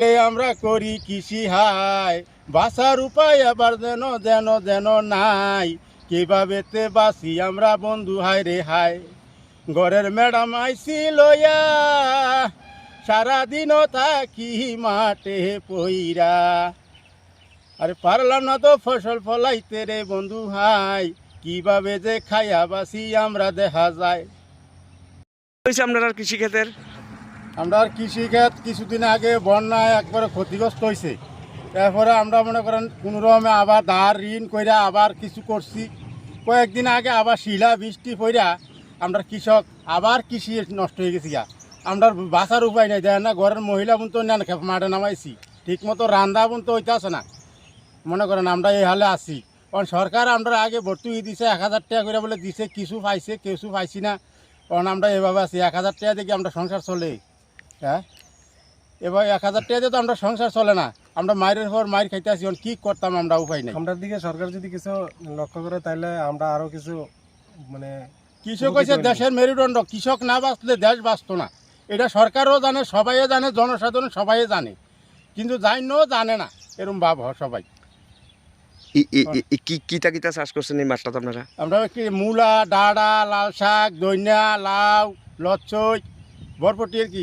আমরা করি কৃষি হাই বাসার উপায় আবার যেন যেন যেন নাই। কীভাবে তে বাসি আমরা বন্ধু হাই রে হাই ঘরের ম্যাডাম আইসি লইয়া সারাদিনও থাকি মাঠে পইরা। আরে পারলাম না তো ফসল ফলাইতে রে বন্ধু হাই কীভাবে যে খাইয়া বাসি আমরা দেখা যায়। আপনার কৃষি ক্ষেতের আমরা কৃষিখাত কিছুদিন আগে বন্যায় একবারে ক্ষতিগ্রস্ত হয়েছে তারপরে আমরা মনে করেন কোনো রকমে আবার ধার ঋণ কইরা আবার কিছু করছি। কয়েকদিন আগে আবার শিলা, বৃষ্টি পইরা আমরা কৃষক আবার কৃষি নষ্ট হয়ে গেছি গা। আমরা বাঁচার উপায় নাই দেয় না, ঘরের মহিলা বন্ধু না মাঠে নামাইছি। ঠিক মতো রান্দা বন্ধু হইতে না। মনে করেন আমরা এই হালে আছি। কারণ সরকার আমরা আগে ভর্তুকি দিছে, এক হাজার টাকা করে বলে দিছে, কিছু পাইছে কিছু পাইছি না। কারণ আমরা এভাবে আছি, এক হাজার টাকা দেখি আমরা সংসার চলে। হ্যাঁ? এবার এক হাজার টাকা দিয়ে তো আমরা সংসার চলে না। আমরা মায়ের পর মায়ের খাইতে আসি এখন কি করতাম আমরা উপায় নেই। আমরার দিকে সরকার যদি কিছু লক্ষ্য করে তাহলে আমরা আরও কিছু মানে কৃষক হয়েছে দেশের মেরুদণ্ড। কৃষক না বাঁচলে দেশ বাঁচতো না। এটা সরকারও জানে সবাই জানে জনসাধারণ সবাই জানে। কিন্তু জানেও জানে না এরম ভাব হয় সবাই। ই- ই- ই- ই- কি কিতা কিতা চাষ করছেন এই মাছটা আপনারা? আমরা কি মূলা ডাঁড়া লাল শাক দইনা লাউ লচ্ছই বরপটি আর কি?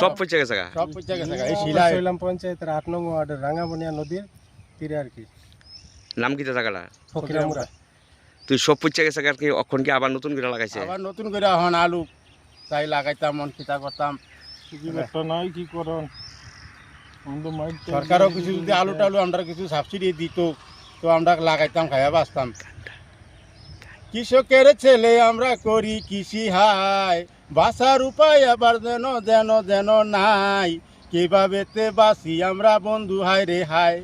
সব গেছে গা। সব পয়সা গেছে এই শিলায়। শৈলাম পঞ্চায়েতের আট নং ওয়ার্ডের রাঙাবনিয়া নদীর তীরে আর কি। নাম কিতা জায়গাটা? ফকিরামুরা তুই সব গেছে আর কি অখন কি আবার নতুন করে লাগাইছে? আবার নতুন করে হন আলু তাই লাগাইতাম মন করতাম। নাই কি করন সরকারও কিছু যদি আলু টালু আমরা কিছু সাবসিডি দিত তো আমরা লাগাইতাম খাইয়া বাঁচতাম। কৃষকের ছেলে আমরা করি কৃষি হাই। বাসার উপায় আবার যেন যেন যেন নাই। কীভাবে তে বাসি আমরা বন্ধু হাই রে হাই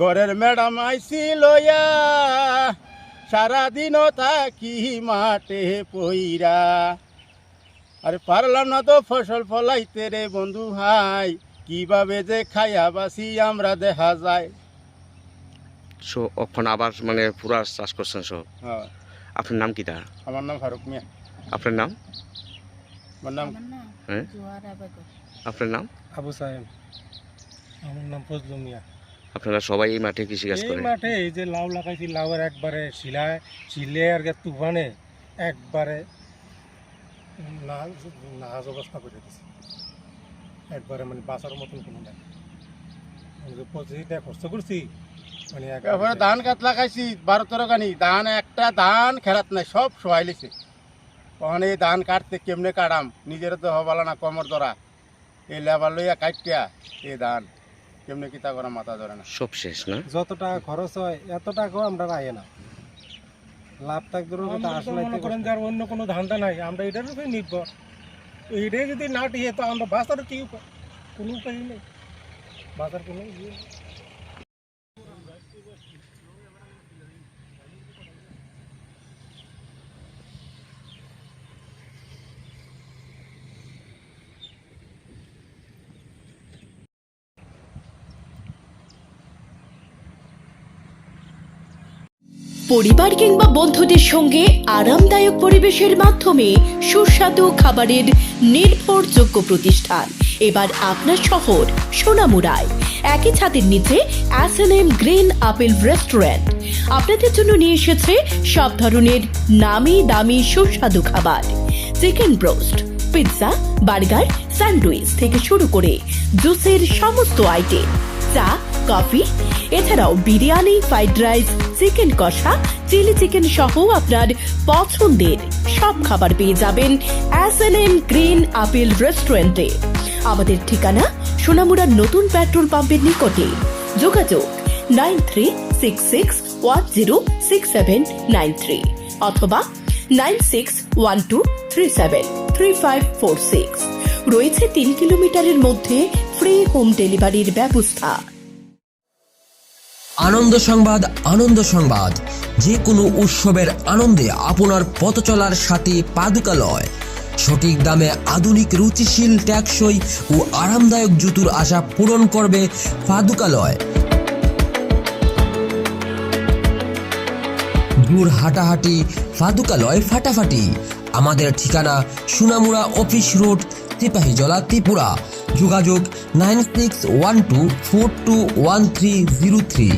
ঘরের ম্যাডাম আইসি লইয়া সারাদিনও থাকি মাঠে পইরা। আরে পারলাম না তো ফসল ফলাইতে রে বন্ধু হাই। কীভাবে যে খাইয়া বাসি আমরা দেখা যায়। সো অখন আবার মানে পুরা চাষ করছেন সব হ্যাঁ। আপনার নাম কিতা আমার নাম ফারুক মিয়া। আপনার নাম? আমার নাম হ্যাঁ? আপনার নাম? আবু সাহেব। আমার নাম ফজলু মিয়া। আপনারা সবাই এই মাঠে কৃষি কাজ করেন? এই মাঠে এই যে লাউ লাগাইছি লাউয়ের একবারে শিলায় শিলে আর কি তুফানে একবারে নাজ অবস্থা করে দিছে। একবারে মানে বাঁচার মতন কোনো নাই। আমি যে পঁচিশটা খরচ করছি মানে একবারে ধান গাছ লাগাইছি বারো তেরো গানি ধান একটা ধান খেরাত নাই সব সহাই লিছে ওখানে এই ধান কাটতে কেমনে কাটাম? নিজের তো হবালা না কমর ধরা। এই লেবার লইয়া কাটিয়া এই ধান কেমনে কিতা করা মাথা ধরে না। সব শেষ না? যত টাকা খরচ হয় এত টাকাও আমরা রায় না। লাভ থাকবে আসলে মনে করেন যে আর অন্য কোনো ধান্দা নাই। আমরা এটার উপরে নির্ভর। এইটাই যদি না টিয়ে তো আমরা বাঁচার কি উপায়? কোনো উপায় নেই। বাঁচার কোনো ইয়ে পরিবার কিংবা বন্ধুদের সঙ্গে আরামদায়ক পরিবেশের মাধ্যমে সুস্বাদু খাবারের নির্ভরযোগ্য প্রতিষ্ঠান। এবার আপনার শহর সোনামুড়ায়। একই ছাদের নিচে S N M green apple restaurant আপনাদের জন্য নিয়ে এসেছে সব ধরনের নামি দামি সুস্বাদু খাবার। Chicken broast pizza burger sandwich থেকে শুরু করে জুসের সমস্ত আইটেম চা কফি এছাড়াও বিরিয়ানি ফ্রাইড রাইস চিকেন কষা চিলি চিকেন সহ আপনার পছন্দের সব খাবার পেয়ে যাবেন S N M green apple রেস্টুরেন্টে আমাদের ঠিকানা সোনামুড়ার নতুন পেট্রোল পাম্পের নিকটে। যোগাযোগ nine three six six one zero six seven nine three অথবা nine six one two three seven three five four six. রয়েছে তিন কিলোমিটারের মধ্যে ফ্রি হোম ডেলিভারির ব্যবস্থা। আনন্দ সংবাদ আনন্দ সংবাদ। যে কোনো উৎসবের আনন্দে আপনার পথ চলার সাথে পাদুকালয়। সঠিক দামে আধুনিক রুচিশীল ট্যাক্সই ও আরামদায়ক জুতুর আশা পূরণ করবে পাদুকালয়। দূর হাঁটাহাঁটি ফাদুকালয় ফাটাফাটি। আমাদের ঠিকানা সুনামুড়া অফিস রোড তিপাহীজলা ত্রিপুরা। যোগাযোগ nine six one two four two one three zero three.